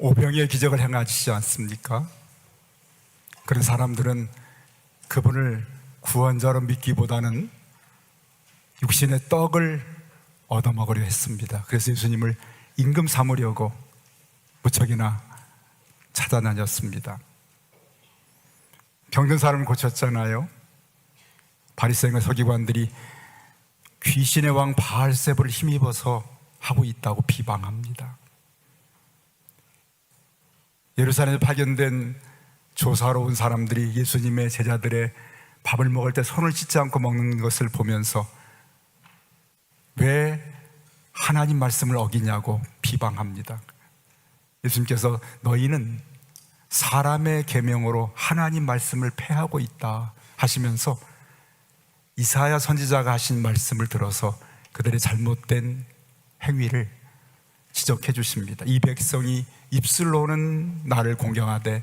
오병의 기적을 행하시지 않습니까? 그런 사람들은 그분을 구원자로 믿기보다는 육신의 떡을 얻어먹으려 했습니다. 그래서 예수님을 임금 삼으려고 무척이나 찾아다녔습니다. 병든 사람을 고쳤잖아요. 바리새인과 서기관들이 귀신의 왕 바알세부를 힘입어서 하고 있다고 비방합니다. 예루살렘에 파견된 조사로 온 사람들이 예수님의 제자들의 밥을 먹을 때 손을 씻지 않고 먹는 것을 보면서 왜 하나님 말씀을 어기냐고 비방합니다. 예수님께서 너희는 사람의 계명으로 하나님 말씀을 폐하고 있다 하시면서 이사야 선지자가 하신 말씀을 들어서 그들의 잘못된 행위를 지적해 주십니다. 이 백성이 입술로는 나를 공경하되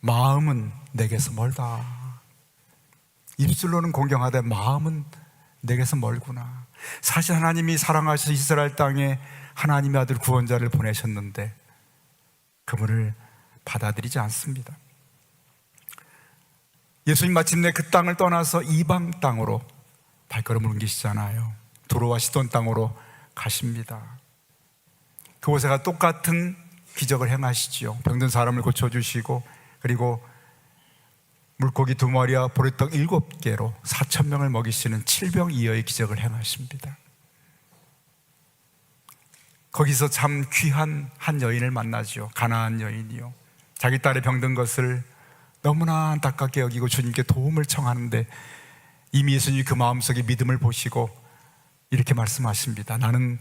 마음은 내게서 멀다. 입술로는 공경하되 마음은 내게서 멀구나. 사실 하나님이 사랑하셔서 이스라엘 땅에 하나님의 아들 구원자를 보내셨는데 그분을 받아들이지 않습니다. 예수님 마침내 그 땅을 떠나서 이방 땅으로 발걸음을 옮기시잖아요. 두로와 시돈 땅으로 가십니다. 그곳에가 똑같은 기적을 행하시지요. 병든 사람을 고쳐주시고 그리고 물고기 두 마리와 보리떡 일곱 개로 사천 명을 먹이시는 칠병이어의 기적을 행하십니다. 거기서 참 귀한 한 여인을 만나죠. 가나안 여인이요. 자기 딸의 병든 것을 너무나 안타깝게 여기고 주님께 도움을 청하는데 이미 예수님이 그 마음속에 믿음을 보시고 이렇게 말씀하십니다. 나는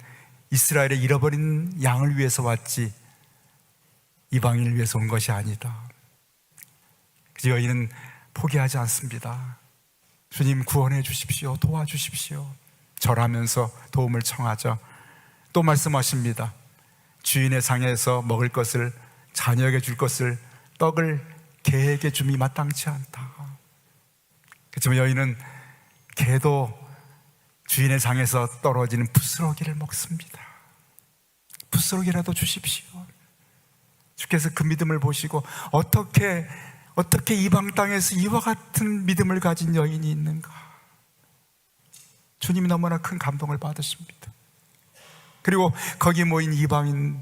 이스라엘의 잃어버린 양을 위해서 왔지 이방인을 위해서 온 것이 아니다. 그 여인은 포기하지 않습니다. 주님 구원해 주십시오. 도와주십시오. 절하면서 도움을 청하자. 또 말씀하십니다. 주인의 상에서 먹을 것을 자녀에게 줄 것을 떡을 개에게 줌이 마땅치 않다. 그렇지만 여인은 개도 주인의 장에서 떨어지는 부스러기를 먹습니다. 부스러기라도 주십시오. 주께서 그 믿음을 보시고 어떻게 어떻게 이방 땅에서 이와 같은 믿음을 가진 여인이 있는가? 주님이 너무나 큰 감동을 받으십니다. 그리고 거기 모인 이방인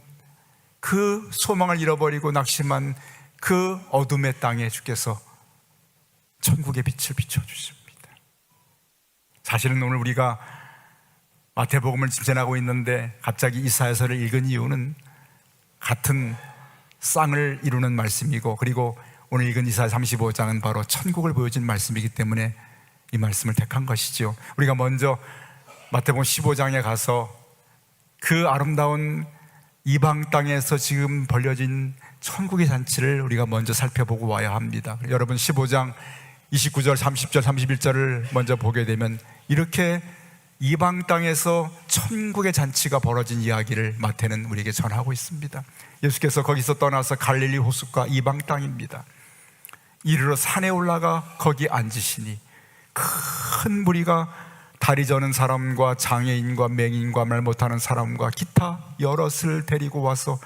그 소망을 잃어버리고 낙심한 그 어둠의 땅에 주께서 천국의 빛을 비춰 주십니다. 사실은 오늘 우리가 마태복음을 지나고 있는데 갑자기 이사야서를 읽은 이유는 같은 쌍을 이루는 말씀이고 그리고 오늘 읽은 이사야 35장은 바로 천국을 보여준 말씀이기 때문에 이 말씀을 택한 것이죠. 우리가 먼저 마태복음 15장에 가서 그 아름다운 이방 땅에서 지금 벌려진 천국의 잔치를 우리가 먼저 살펴보고 와야 합니다. 여러분 15장 29절, 30절, 31절을 먼저 보게 되면 이렇게 이방 땅에서 천국의 잔치가 벌어진 이야기를 마태는 우리에게 전하고 있습니다. 예수께서 거기서 떠나서 갈릴리 호숫가 이방 땅입니다. 이르러 산에 올라가 거기 앉으시니 큰 무리가 다리 저는 사람과 장애인과 맹인과 말 못하는 사람과 기타 여럿을 데리고 와서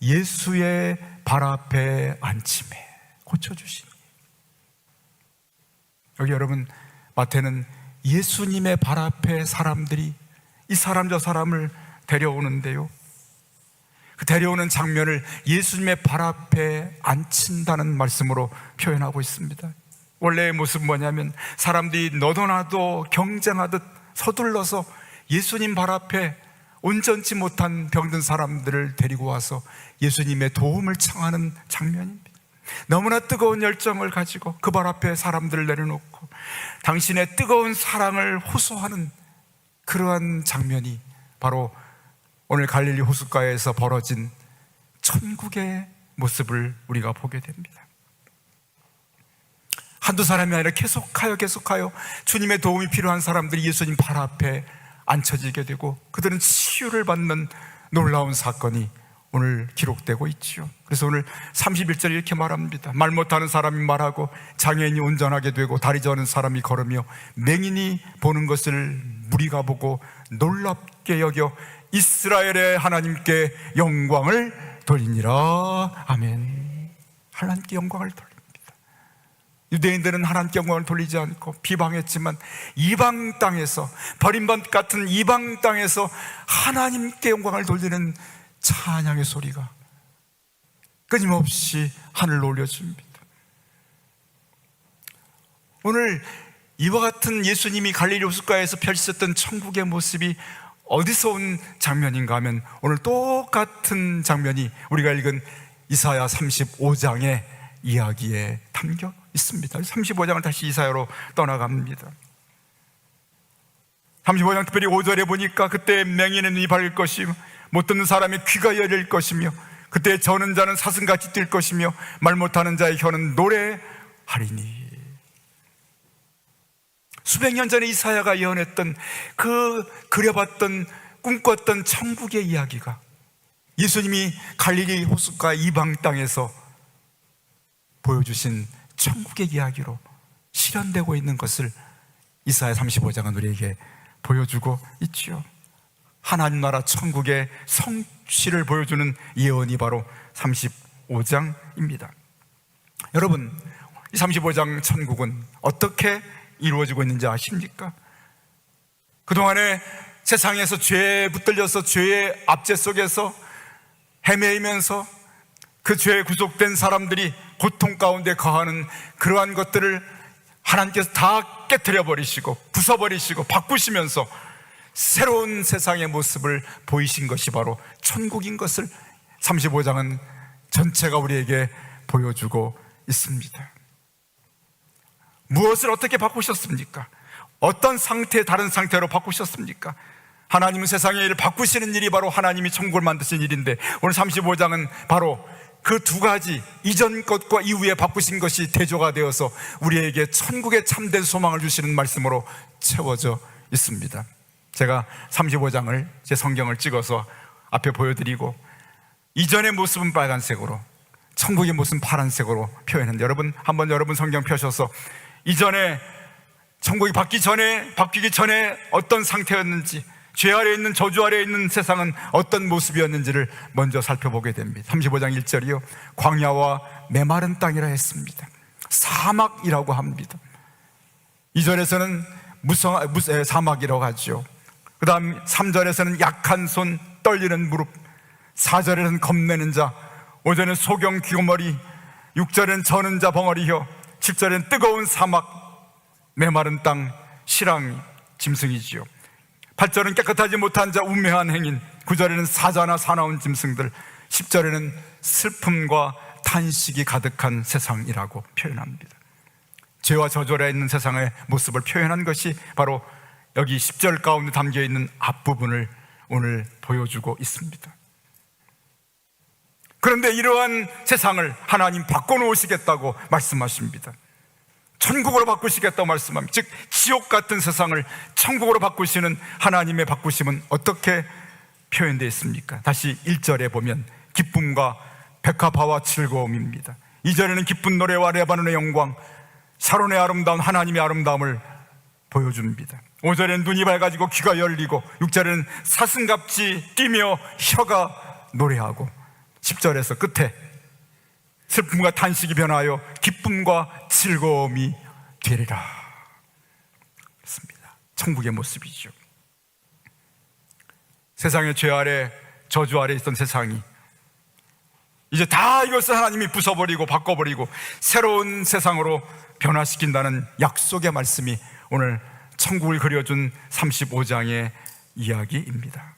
예수의 발 앞에 앉힘에 고쳐주시니 여기 여러분 마태는 예수님의 발 앞에 사람들이 이 사람 저 사람을 데려오는데요. 그 데려오는 장면을 예수님의 발 앞에 앉힌다는 말씀으로 표현하고 있습니다. 원래의 모습은 뭐냐면 사람들이 너도 나도 경쟁하듯 서둘러서 예수님 발 앞에 온전치 못한 병든 사람들을 데리고 와서 예수님의 도움을 청하는 장면입니다. 너무나 뜨거운 열정을 가지고 그 발 앞에 사람들을 내려놓고 당신의 뜨거운 사랑을 호소하는 그러한 장면이 바로 오늘 갈릴리 호숫가에서 벌어진 천국의 모습을 우리가 보게 됩니다. 한두 사람이 아니라 계속하여 계속하여 주님의 도움이 필요한 사람들이 예수님 발 앞에 앉혀지게 되고 그들은 치유를 받는 놀라운 사건이 오늘 기록되고 있지요. 그래서 오늘 31절 이렇게 말합니다. 말 못하는 사람이 말하고 장애인이 운전하게 되고 다리 저는 사람이 걸으며 맹인이 보는 것을 무리가 보고 놀랍게 여겨 이스라엘의 하나님께 영광을 돌리니라. 아멘. 하나님께 영광을 돌립니다. 유대인들은 하나님께 영광을 돌리지 않고 비방했지만 이방 땅에서 버림받 같은 이방 땅에서 하나님께 영광을 돌리는 찬양의 소리가 끊임없이 하늘로 올려줍니다. 오늘 이와 같은 예수님이 갈릴리 호숫가에서 펼쳤던 천국의 모습이 어디서 온 장면인가 하면 오늘 똑같은 장면이 우리가 읽은 이사야 35장의 이야기에 담겨 있습니다. 35장을 다시 이사야로 떠나갑니다. 35장 특별히 5절에 보니까 그때 맹인의 눈이 밝을 것이며 못 듣는 사람의 귀가 열릴 것이며 그때 저는 자는 사슴같이 뛸 것이며 말 못하는 자의 혀는 노래하리니 수백 년 전에 이사야가 예언했던 그 그려봤던 꿈꿨던 천국의 이야기가 예수님이 갈릴리 호숫가 이방 땅에서 보여주신 천국의 이야기로 실현되고 있는 것을 이사야 35장은 우리에게 보여주고 있지요. 하나님 나라 천국의 성취를 보여주는 예언이 바로 35장입니다. 여러분, 이 35장 천국은 어떻게 이루어지고 있는지 아십니까? 그동안에 세상에서 죄에 붙들려서 죄의 압제 속에서 헤매이면서 그 죄에 구속된 사람들이 고통 가운데 거하는 그러한 것들을 하나님께서 다 깨뜨려 버리시고 부숴 버리시고 바꾸시면서 새로운 세상의 모습을 보이신 것이 바로 천국인 것을 35장은 전체가 우리에게 보여주고 있습니다. 무엇을 어떻게 바꾸셨습니까? 어떤 상태, 다른 상태로 바꾸셨습니까? 하나님은 세상의 일을 바꾸시는 일이 바로 하나님이 천국을 만드신 일인데 오늘 35장은 바로 그 두 가지 이전 것과 이후에 바꾸신 것이 대조가 되어서 우리에게 천국의 참된 소망을 주시는 말씀으로 채워져 있습니다. 제가 35장을 제 성경을 찍어서 앞에 보여드리고 이전의 모습은 빨간색으로 천국의 모습은 파란색으로 표현했는데 여러분 한번 여러분 성경 펴셔서 이전에 천국이 받기 전에 바뀌기 전에 어떤 상태였는지 죄 아래 있는 저주 아래 있는 세상은 어떤 모습이었는지를 먼저 살펴보게 됩니다. 35장 1절이요. 광야와 메마른 땅이라 했습니다. 사막이라고 합니다. 2절에서는 무성, 무, 에, 사막이라고 하죠. 그 다음 3절에서는 약한 손, 떨리는 무릎. 4절에는 겁내는 자. 5절에는 소경 귀머리. 6절에는 저는 자 벙어리 혀. 7절에는 뜨거운 사막. 메마른 땅, 실랑, 짐승이지요. 8절은 깨끗하지 못한 자 우매한 행인 9절에는 사자나 사나운 짐승들 10절에는 슬픔과 탄식이 가득한 세상이라고 표현합니다 죄와 저절에 있는 세상의 모습을 표현한 것이 바로 여기 10절 가운데 담겨 있는 앞부분을 오늘 보여주고 있습니다 그런데 이러한 세상을 하나님 바꿔놓으시겠다고 말씀하십니다 천국으로 바꾸시겠다고 말씀합니다. 즉, 지옥 같은 세상을 천국으로 바꾸시는 하나님의 바꾸심은 어떻게 표현되어 있습니까? 다시 1절에 보면 기쁨과 백합화와 즐거움입니다. 2절에는 기쁜 노래와 레바논의 영광, 샤론의 아름다운 하나님의 아름다움을 보여줍니다. 5절에는 눈이 밝아지고 귀가 열리고 6절에는 사슴같이 뛰며 혀가 노래하고 10절에서 끝에 슬픔과 탄식이 변하여 기쁨과 즐거움이 되리라. 그렇습니다. 천국의 모습이죠. 세상의 죄 아래, 저주 아래 있던 세상이 이제 다 이것을 하나님이 부숴버리고 바꿔버리고 새로운 세상으로 변화시킨다는 약속의 말씀이 오늘 천국을 그려준 35장의 이야기입니다.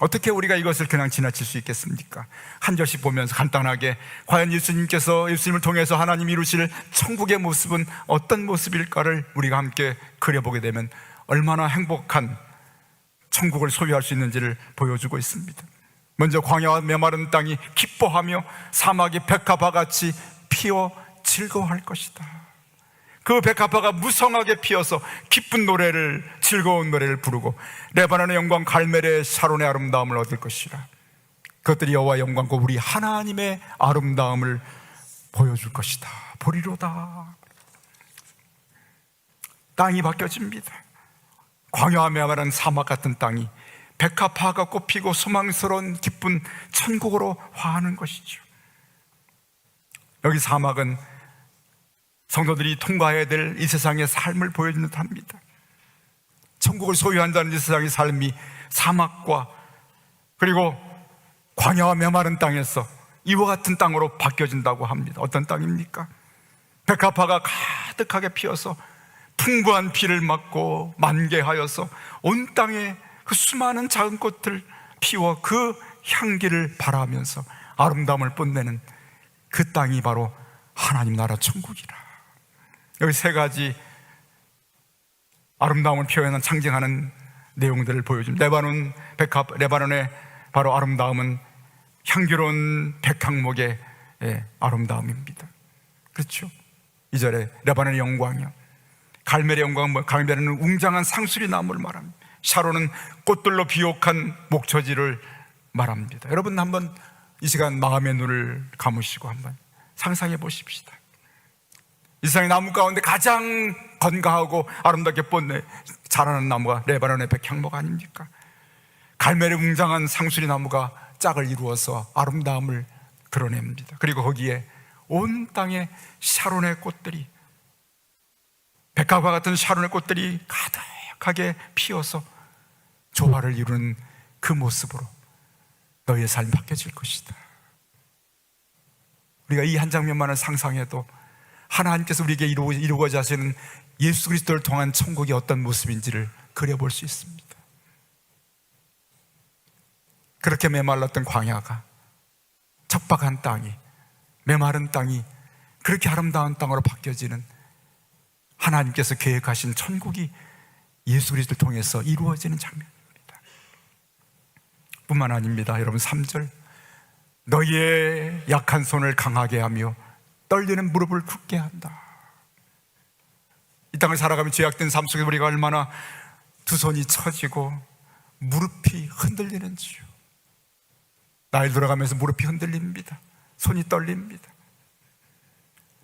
어떻게 우리가 이것을 그냥 지나칠 수 있겠습니까? 한 절씩 보면서 간단하게 과연 예수님께서 예수님을 통해서 하나님 이루실 천국의 모습은 어떤 모습일까를 우리가 함께 그려보게 되면 얼마나 행복한 천국을 소유할 수 있는지를 보여주고 있습니다. 먼저 광야와 메마른 땅이 기뻐하며 사막이 백합화 같이 피어 즐거워할 것이다. 그 백합화가 무성하게 피어서 기쁜 노래를 즐거운 노래를 부르고 레바논의 영광 갈멜의 샤론의 아름다움을 얻을 것이라. 그것들이 여호와 영광과 우리 하나님의 아름다움을 보여줄 것이다. 보리로다. 땅이 바뀌어집니다. 광야와 메마른 사막 같은 땅이 백합화가 꽃피고 소망스러운 기쁜 천국으로 화하는 것이죠. 여기 사막은 성도들이 통과해야 될 이 세상의 삶을 보여주는 듯합니다. 천국을 소유한다는 이 세상의 삶이 사막과 그리고 광야와 메마른 땅에서 이와 같은 땅으로 바뀌어진다고 합니다. 어떤 땅입니까? 백합화가 가득하게 피어서 풍부한 비를 맞고 만개하여서 온 땅에 그 수많은 작은 꽃들 피워 그 향기를 발하면서 아름다움을 뽐내는 그 땅이 바로 하나님 나라 천국이라. 여기 세 가지 아름다움을 표현한 상징하는 내용들을 보여줍니다. 레바논 백합, 레바논의 바로 아름다움은 향기로운 백향목의 예, 아름다움입니다. 그렇죠? 이 절에 레바논의 영광이요. 갈멜의 영광은 뭐, 갈멜은 웅장한 상수리 나무를 말합니다. 샤론은 꽃들로 비옥한 목처지를 말합니다. 여러분 한번 이 시간 마음의 눈을 감으시고 한번 상상해 보십시다. 이 세상의 나무 가운데 가장 건강하고 아름답게 뻗네 자라는 나무가 레바논의 백향목 아닙니까? 갈멜의 웅장한 상수리 나무가 짝을 이루어서 아름다움을 드러냅니다. 그리고 거기에 온 땅에 샤론의 꽃들이 백합과 같은 샤론의 꽃들이 가득하게 피어서 조화를 이루는 그 모습으로 너희의 삶이 바뀌어질 것이다. 우리가 이 한 장면만을 상상해도 하나님께서 우리에게 이루고, 이루고자 하시는 예수 그리스도를 통한 천국이 어떤 모습인지를 그려볼 수 있습니다. 그렇게 메말랐던 광야가 척박한 땅이 메마른 땅이 그렇게 아름다운 땅으로 바뀌어지는 하나님께서 계획하신 천국이 예수 그리스도를 통해서 이루어지는 장면입니다. 뿐만 아닙니다. 여러분 3절 너희의 약한 손을 강하게 하며 떨리는 무릎을 굳게 한다. 이 땅을 살아가며 죄악된 삶 속에 우리가 얼마나 두 손이 처지고 무릎이 흔들리는지요. 나이 들어가면서 무릎이 흔들립니다. 손이 떨립니다.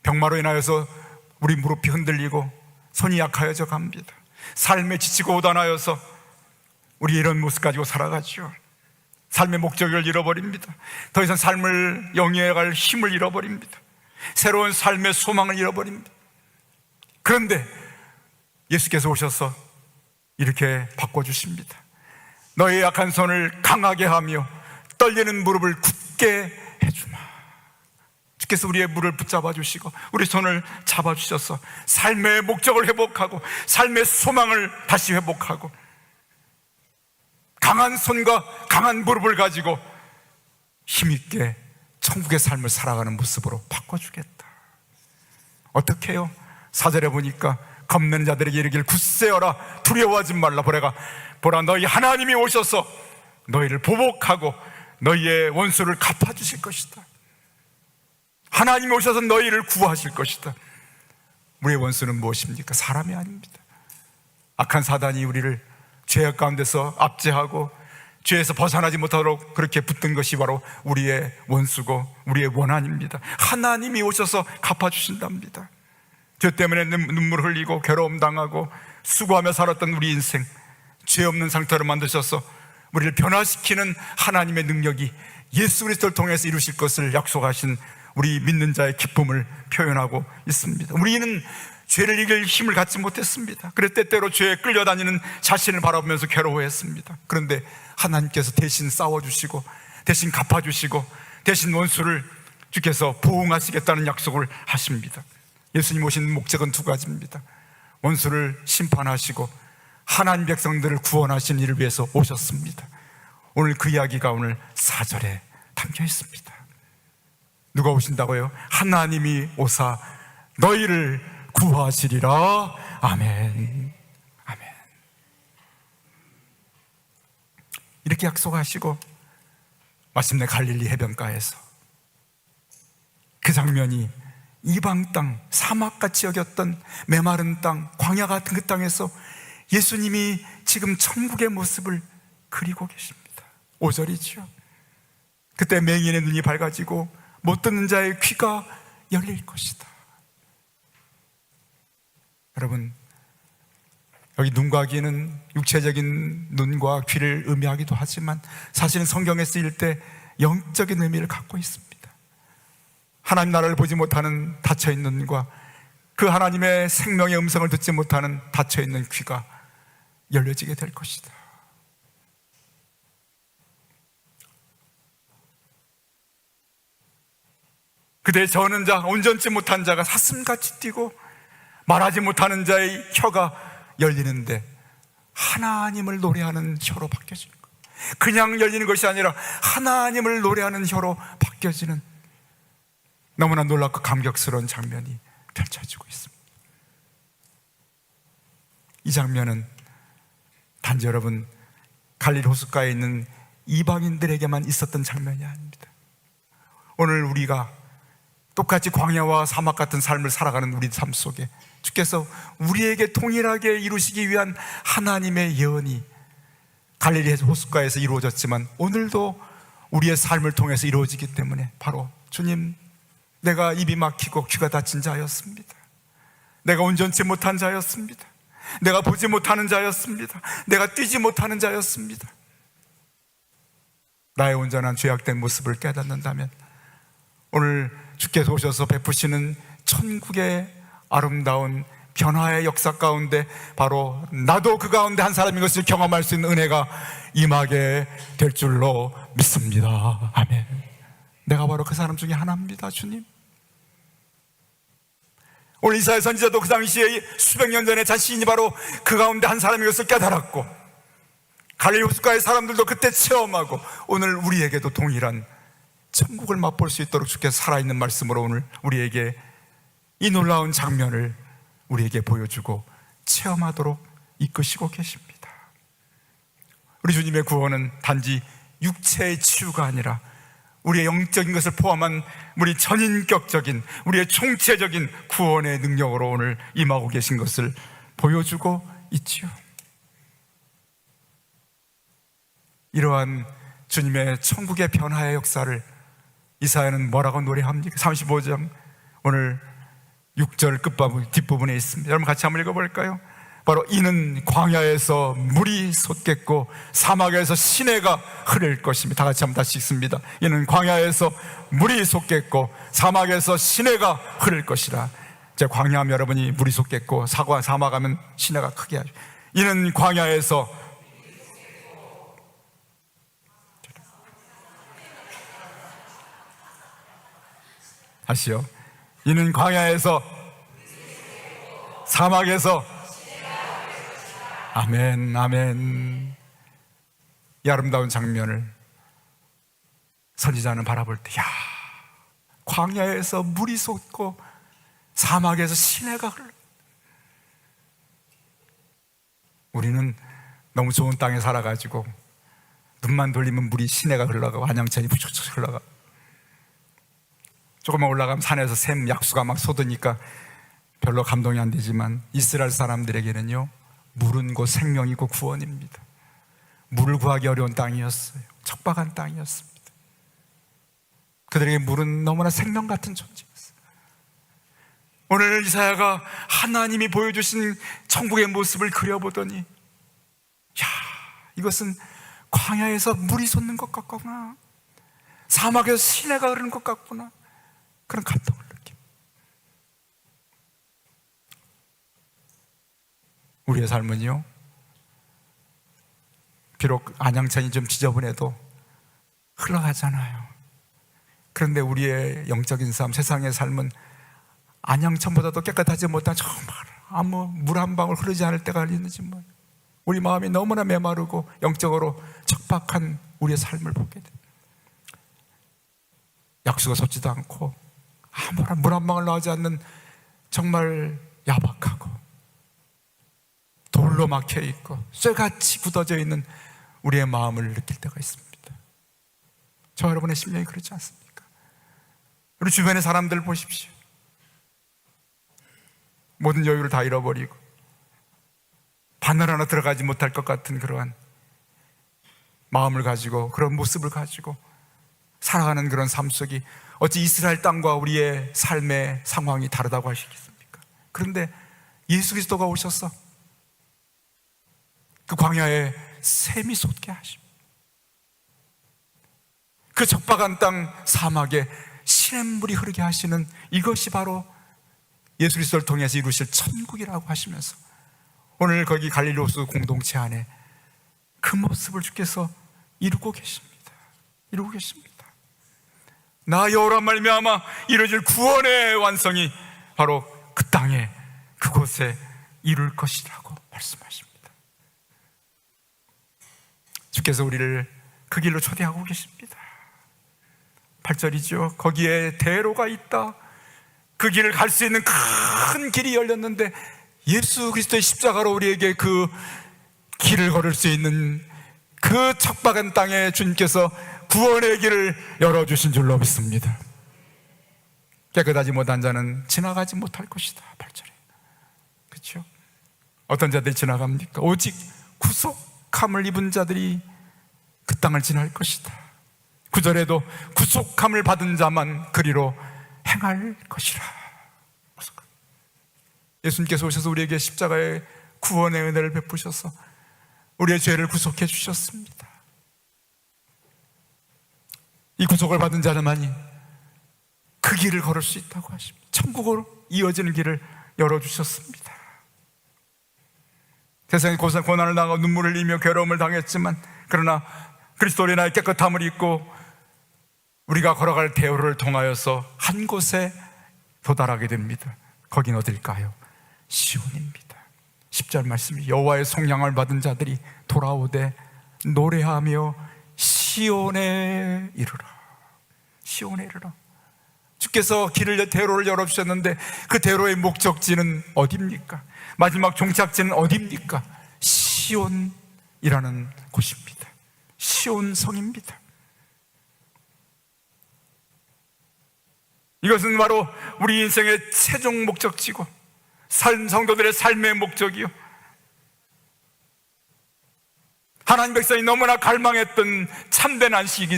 병마로 인하여서 우리 무릎이 흔들리고 손이 약하여져 갑니다. 삶에 지치고 오단하여서 우리 이런 모습 가지고 살아가죠. 삶의 목적을 잃어버립니다. 더 이상 삶을 영위해갈 힘을 잃어버립니다. 새로운 삶의 소망을 잃어버립니다. 그런데 예수께서 오셔서 이렇게 바꿔주십니다. 너의 약한 손을 강하게 하며 떨리는 무릎을 굳게 해주마. 주께서 우리의 물을 붙잡아 주시고 우리 손을 잡아 주셔서 삶의 목적을 회복하고 삶의 소망을 다시 회복하고 강한 손과 강한 무릎을 가지고 힘있게 천국의 삶을 살아가는 모습으로 바꿔주겠다. 어떻게 해요? 사절에 보니까 겁내는 자들에게 이르길 굳세어라 두려워하지 말라 보라가 보라 너희 하나님이 오셔서 너희를 보복하고 너희의 원수를 갚아주실 것이다. 하나님이 오셔서 너희를 구하실 것이다. 우리의 원수는 무엇입니까? 사람이 아닙니다. 악한 사단이 우리를 죄악 가운데서 압제하고 죄에서 벗어나지 못하도록 그렇게 붙든 것이 바로 우리의 원수고 우리의 원한입니다. 하나님이 오셔서 갚아주신답니다. 죄 때문에 눈물 흘리고 괴로움 당하고 수고하며 살았던 우리 인생 죄 없는 상태로 만드셔서 우리를 변화시키는 하나님의 능력이 예수 그리스도를 통해서 이루실 것을 약속하신 우리 믿는 자의 기쁨을 표현하고 있습니다. 우리는 죄를 이길 힘을 갖지 못했습니다. 그래 때때로 죄에 끌려다니는 자신을 바라보면서 괴로워했습니다. 그런데 하나님께서 대신 싸워주시고 대신 갚아주시고 대신 원수를 주께서 보응하시겠다는 약속을 하십니다. 예수님 오신 목적은 두 가지입니다. 원수를 심판하시고 하나님 백성들을 구원하신 일을 위해서 오셨습니다. 오늘 그 이야기가 오늘 사절에 담겨 있습니다. 누가 오신다고요? 하나님이 오사 너희를 구하시리라. 아멘. 아멘. 이렇게 약속하시고 마침내 갈릴리 해변가에서 그 장면이 이방 땅, 사막같이 여겼던 메마른 땅, 광야 같은 그 땅에서 예수님이 지금 천국의 모습을 그리고 계십니다. 오절이죠. 그때 맹인의 눈이 밝아지고 못 듣는 자의 귀가 열릴 것이다. 여러분, 여기 눈과 귀는 육체적인 눈과 귀를 의미하기도 하지만 사실은 성경에 쓰일 때 영적인 의미를 갖고 있습니다. 하나님 나라를 보지 못하는 닫혀있는 눈과 그 하나님의 생명의 음성을 듣지 못하는 닫혀있는 귀가 열려지게 될 것이다. 그대 저는 자, 온전치 못한 자가 사슴같이 뛰고 말하지 못하는 자의 혀가 열리는데 하나님을 노래하는 혀로 바뀌어지는 거예요. 그냥 열리는 것이 아니라 하나님을 노래하는 혀로 바뀌어지는 너무나 놀랍고 감격스러운 장면이 펼쳐지고 있습니다. 이 장면은 단지 여러분 갈릴 호숫가에 있는 이방인들에게만 있었던 장면이 아닙니다. 오늘 우리가 똑같이 광야와 사막 같은 삶을 살아가는 우리 삶 속에 주께서 우리에게 동일하게 이루시기 위한 하나님의 예언이 갈릴리 호숫가에서 이루어졌지만 오늘도 우리의 삶을 통해서 이루어지기 때문에 바로 주님 내가 입이 막히고 귀가 닫힌 자였습니다. 내가 온전치 못한 자였습니다. 내가 보지 못하는 자였습니다. 내가 뛰지 못하는 자였습니다. 나의 온전한 죄악된 모습을 깨닫는다면 오늘 주께서 오셔서 베푸시는 천국의 아름다운 변화의 역사 가운데 바로 나도 그 가운데 한 사람인 것을 경험할 수 있는 은혜가 임하게 될 줄로 믿습니다. 아멘. 내가 바로 그 사람 중에 하나입니다, 주님. 오늘 이사야 선지자도 그 당시에 수백 년 전에 자신이 바로 그 가운데 한 사람인 것을 깨달았고 갈릴리 호숫가의 사람들도 그때 체험하고 오늘 우리에게도 동일한 천국을 맛볼 수 있도록 주께서 살아있는 말씀으로 오늘 우리에게 이 놀라운 장면을 우리에게 보여주고 체험하도록 이끄시고 계십니다. 우리 주님의 구원은 단지 육체의 치유가 아니라 우리의 영적인 것을 포함한 우리 전인격적인 우리의 총체적인 구원의 능력으로 오늘 임하고 계신 것을 보여주고 있지요. 이러한 주님의 천국의 변화의 역사를 이사야는 뭐라고 노래합니까? 35장 오늘 6절 끝부분 뒷부분에 있습니다. 여러분 같이 한번 읽어볼까요? 바로 이는 광야에서 물이 솟겠고 사막에서 시내가 흐를 것입니다. 다 같이 한번 다시 읽습니다. 이는 광야에서 물이 솟겠고 사막에서 시내가 흐를 것이라. 제 광야하면 여러분이 물이 솟겠고 사과 사막하면 시내가 크게 하죠. 이는 광야에서 하시오. 이는 광야에서 사막에서 아멘, 아멘. 이 아름다운 장면을 선지자는 바라볼 때, 야, 광야에서 물이 솟고 사막에서 시내가 흘러. 우리는 너무 좋은 땅에 살아가지고 눈만 돌리면 물이 시내가 흘러가고 한양천이 부쩍bu쩍 흘러가. 조금만 올라가면 산에서 샘 약수가 막 쏟으니까 별로 감동이 안 되지만 이스라엘 사람들에게는요 물은 곧 생명이고 구원입니다. 물을 구하기 어려운 땅이었어요. 척박한 땅이었습니다. 그들에게 물은 너무나 생명 같은 존재였어요. 오늘 이사야가 하나님이 보여주신 천국의 모습을 그려보더니, 야, 이것은 광야에서 물이 솟는 것 같구나. 사막에서 시내가 흐르는 것 같구나. 그런 감동을 느낌. 우리의 삶은요, 비록 안양천이 좀 지저분해도 흘러가잖아요. 그런데 우리의 영적인 삶, 세상의 삶은 안양천보다도 깨끗하지 못한 정말 아무 물 한 방울 흐르지 않을 때가 있는지 뭐. 우리 마음이 너무나 메마르고 영적으로 척박한 우리의 삶을 보게 돼. 약수가 솟지도 않고 아무런 물 한 방울 나오지 않는 정말 야박하고 돌로 막혀 있고 쇠같이 굳어져 있는 우리의 마음을 느낄 때가 있습니다. 저 여러분의 심령이 그렇지 않습니까? 우리 주변의 사람들 보십시오. 모든 여유를 다 잃어버리고 바늘 하나 들어가지 못할 것 같은 그러한 마음을 가지고 그런 모습을 가지고 살아가는 그런 삶 속이 어찌 이스라엘 땅과 우리의 삶의 상황이 다르다고 하시겠습니까? 그런데 예수 그리스도가 오셔서 그 광야에 샘이 솟게 하심. 그 적박한 땅 사막에 시냇물이 흐르게 하시는 이것이 바로 예수 그리스도를 통해서 이루실 천국이라고 하시면서 오늘 거기 갈릴로스 공동체 안에 그 모습을 주께서 이루고 계십니다. 이루고 계십니다. 나 여호라 말미암아 이루어질 구원의 완성이 바로 그 땅에 그곳에 이룰 것이라고 말씀하십니다. 주께서 우리를 그 길로 초대하고 계십니다. 8절이죠. 거기에 대로가 있다. 그 길을 갈 수 있는 큰 길이 열렸는데 예수 그리스도의 십자가로 우리에게 그 길을 걸을 수 있는 그 척박한 땅에 주님께서 구원의 길을 열어주신 줄로 믿습니다. 깨끗하지 못한 자는 지나가지 못할 것이다. 8절에. 그렇죠? 어떤 자들이 지나갑니까? 오직 구속함을 입은 자들이 그 땅을 지날 것이다. 9절에도 구속함을 받은 자만 그리로 행할 것이라. 예수님께서 오셔서 우리에게 십자가의 구원의 은혜를 베푸셔서 우리의 죄를 구속해 주셨습니다. 이 구속을 받은 자는만이 그 길을 걸을 수 있다고 하십니다. 천국으로 이어지는 길을 열어주셨습니다. 세상에 고산, 고난을 당하고 눈물을 흘리며 괴로움을 당했지만 그러나 그리스도의 나의 깨끗함을 입고 우리가 걸어갈 대로를 통하여서 한 곳에 도달하게 됩니다. 거긴 어딜까요? 시온입니다. 10절 말씀 여호와의 속량을 받은 자들이 돌아오되 노래하며 시온에 이르라. 시온에 이르라. 주께서 길을 대로를 열어 주셨는데 그 대로의 목적지는 어디입니까? 마지막 종착지는 어디입니까? 시온이라는 곳입니다. 시온 성입니다. 이것은 바로 우리 인생의 최종 목적지고 삶 성도들의 삶의 목적이요. 하나님 백성이 너무나 갈망했던 참된 안식이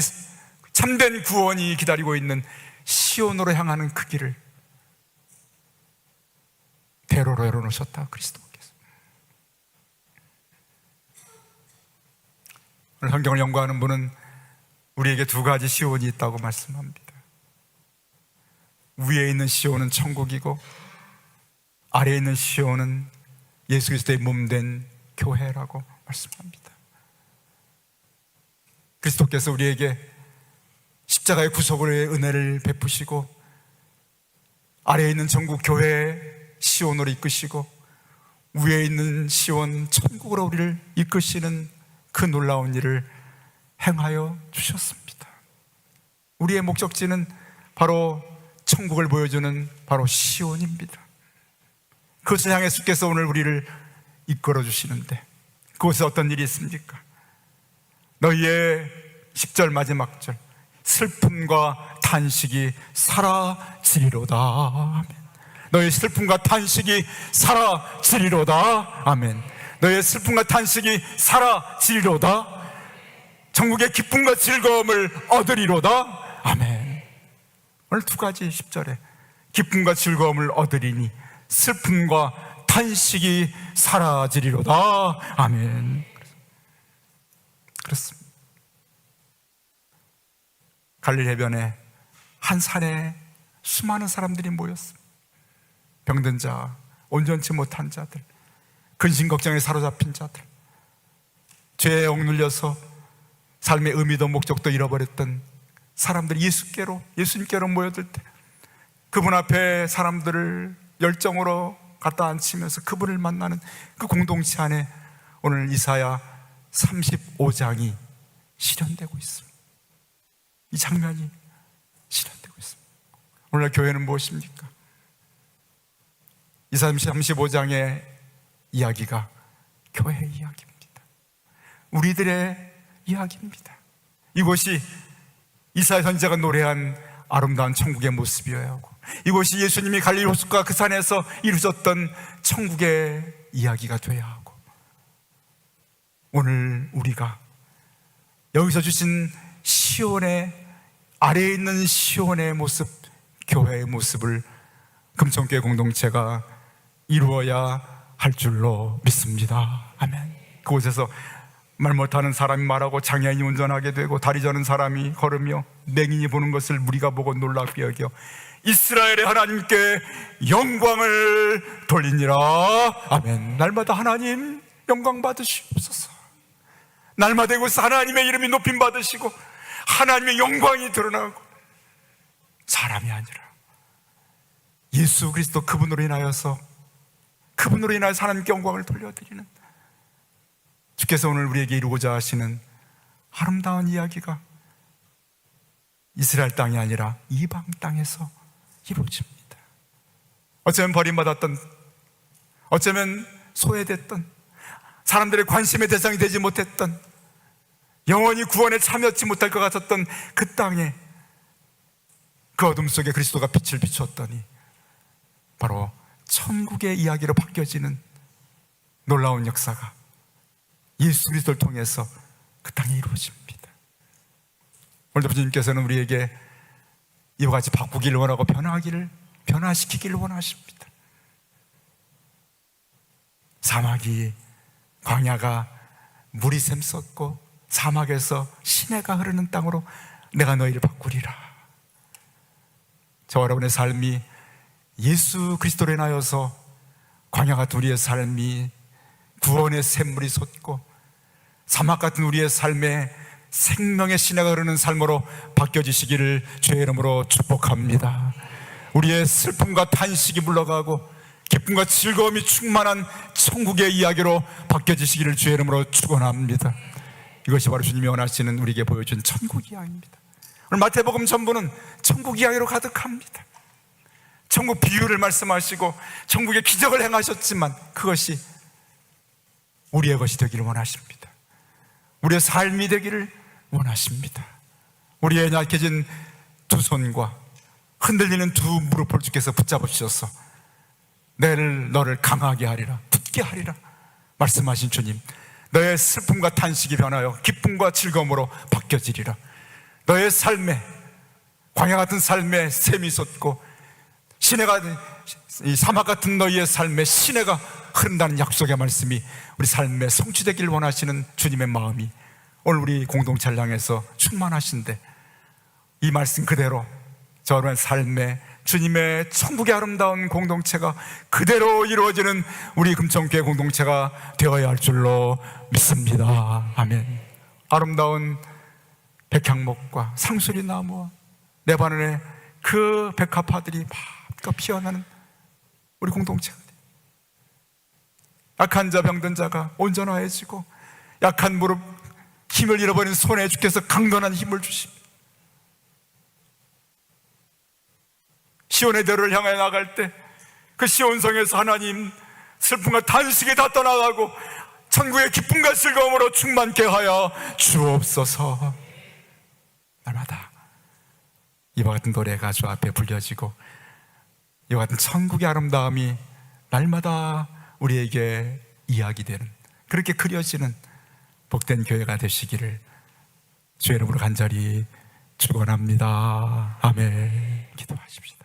참된 구원이 기다리고 있는 시온으로 향하는 그 길을 대로로 열어놓으셨다 그리스도께서. 오늘 성경을 연구하는 분은 우리에게 두 가지 시온이 있다고 말씀합니다. 위에 있는 시온은 천국이고 아래에 있는 시온은 예수 그리스도의 몸 된 교회라고 말씀합니다 그리스도께서 우리에게 십자가의 구속의 은혜를 베푸시고 아래에 있는 전국 교회 시온으로 이끄시고 위에 있는 시온 천국으로 우리를 이끄시는 그 놀라운 일을 행하여 주셨습니다. 우리의 목적지는 바로 천국을 보여주는 바로 시온입니다. 그것을 향해 주께서 오늘 우리를 이끌어 주시는데 그곳에 어떤 일이 있습니까? 너희의 10절 마지막 절 슬픔과 탄식이 사라지리로다. 너의 슬픔과 탄식이 사라지리로다. 아멘. 너의 슬픔과 탄식이 사라지리로다. 전국의 기쁨과 즐거움을 얻으리로다. 아멘. 오늘 두 가지 10절에 기쁨과 즐거움을 얻으리니 슬픔과 탄식이 사라지리로다. 아멘 그렇습니다 갈릴 해변에 한 산에 수많은 사람들이 모였습니다. 병든 자, 온전치 못한 자들, 근심 걱정에 사로잡힌 자들, 죄에 억눌려서 삶의 의미도 목적도 잃어버렸던 사람들이 예수께로 예수님께로 모여들 때 그분 앞에 사람들을 열정으로 갖다 앉히면서 그분을 만나는 그 공동체 안에 오늘 이사야 35장이 실현되고 있습니다. 이 장면이 실현되고 있습니다. 오늘 교회는 무엇입니까? 이사 35장의 이야기가 교회 이야기입니다. 우리들의 이야기입니다. 이곳이 이사야 선지자가 노래한 아름다운 천국의 모습이어야 하고 이곳이 예수님이 갈릴 호숫가 그 산에서 이루어졌던 천국의 이야기가 되어야 하고 오늘 우리가 여기서 주신 시온의 아래에 있는 시온의 모습, 교회의 모습을 금천교회 공동체가 이루어야 할 줄로 믿습니다. 아멘. 그곳에서 말 못하는 사람이 말하고 장애인이 운전하게 되고 다리 저는 사람이 걸으며 맹인이 보는 것을 우리가 보고 놀랍게 여겨 이스라엘의 하나님께 영광을 돌리니라 아멘 날마다 하나님 영광 받으시옵소서 날마다 이곳 하나님의 이름이 높임 받으시고 하나님의 영광이 드러나고 사람이 아니라 예수 그리스도 그분으로 인하여서 그분으로 인하여서 하나님께 영광을 돌려드리는 주께서 오늘 우리에게 이루고자 하시는 아름다운 이야기가 이스라엘 땅이 아니라 이방 땅에서 이루어집니다. 어쩌면 버림받았던, 어쩌면 소외됐던, 사람들의 관심의 대상이 되지 못했던, 영원히 구원에 참여치 못할 것 같았던 그 땅에 그 어둠 속에 그리스도가 빛을 비추었더니 바로 천국의 이야기로 바뀌어지는 놀라운 역사가 예수 그리스도를 통해서 그 땅에 이루어집니다. 오늘도 주님께서는 우리에게 이와 같이 바꾸기를 원하고 변화하기를 변화시키기를 원하십니다. 사막이 광야가 물이 샘솟고 사막에서 시내가 흐르는 땅으로 내가 너희를 바꾸리라. 저 여러분의 삶이 예수 그리스도로 인하여서 광야 같은 우리의 삶이 구원의 샘물이 솟고 사막 같은 우리의 삶에 생명의 시내가 흐르는 삶으로 바뀌어지시기를 주의 이름으로 축복합니다. 우리의 슬픔과 탄식이 물러가고 기쁨과 즐거움이 충만한 천국의 이야기로 바뀌어지시기를 주의 이름으로 축원합니다. 이것이 바로 주님이 원하시는 우리에게 보여준 천국 이야기입니다. 오늘 마태복음 전부는 천국 이야기로 가득합니다. 천국 비유를 말씀하시고 천국의 기적을 행하셨지만 그것이 우리의 것이 되기를 원하십니다. 우리의 삶이 되기를 원하십니다. 우리의 약해진 두 손과 흔들리는 두 무릎을 주께서 붙잡으셔서 내를 너를 강하게 하리라 붙게 하리라 말씀하신 주님 너의 슬픔과 탄식이 변하여 기쁨과 즐거움으로 바뀌어지리라. 너의 삶에 광야 같은 삶에 샘이 솟고 시내가 이 사막 같은 너희의 삶에 시내가 흐른다는 약속의 말씀이 우리 삶에 성취되기를 원하시는 주님의 마음이 오늘 우리 공동체를 향해서 충만하신데 이 말씀 그대로 저런 삶에 주님의 천국의 아름다운 공동체가 그대로 이루어지는 우리 금천교회 공동체가 되어야 할 줄로 믿습니다. 아멘. 아름다운 백향목과 상수리 나무와 내 반원의 그 백합화들이 마음껏 피어나는 우리 공동체가 돼. 약한 자 병든 자가 온전화해지고 약한 무릎 힘을 잃어버린 손에 주께서 강건한 힘을 주십니다. 시온의 대로를 향해 나갈 때 그 시온성에서 하나님 슬픔과 단식이 다 떠나가고 천국의 기쁨과 즐거움으로 충만케 하여 주옵소서 날마다 이와 같은 노래가 주 앞에 불려지고 이와 같은 천국의 아름다움이 날마다 우리에게 이야기되는 그렇게 그려지는 복된 교회가 되시기를 주의 이름으로 간절히 축원합니다. 아멘. 기도하십시다.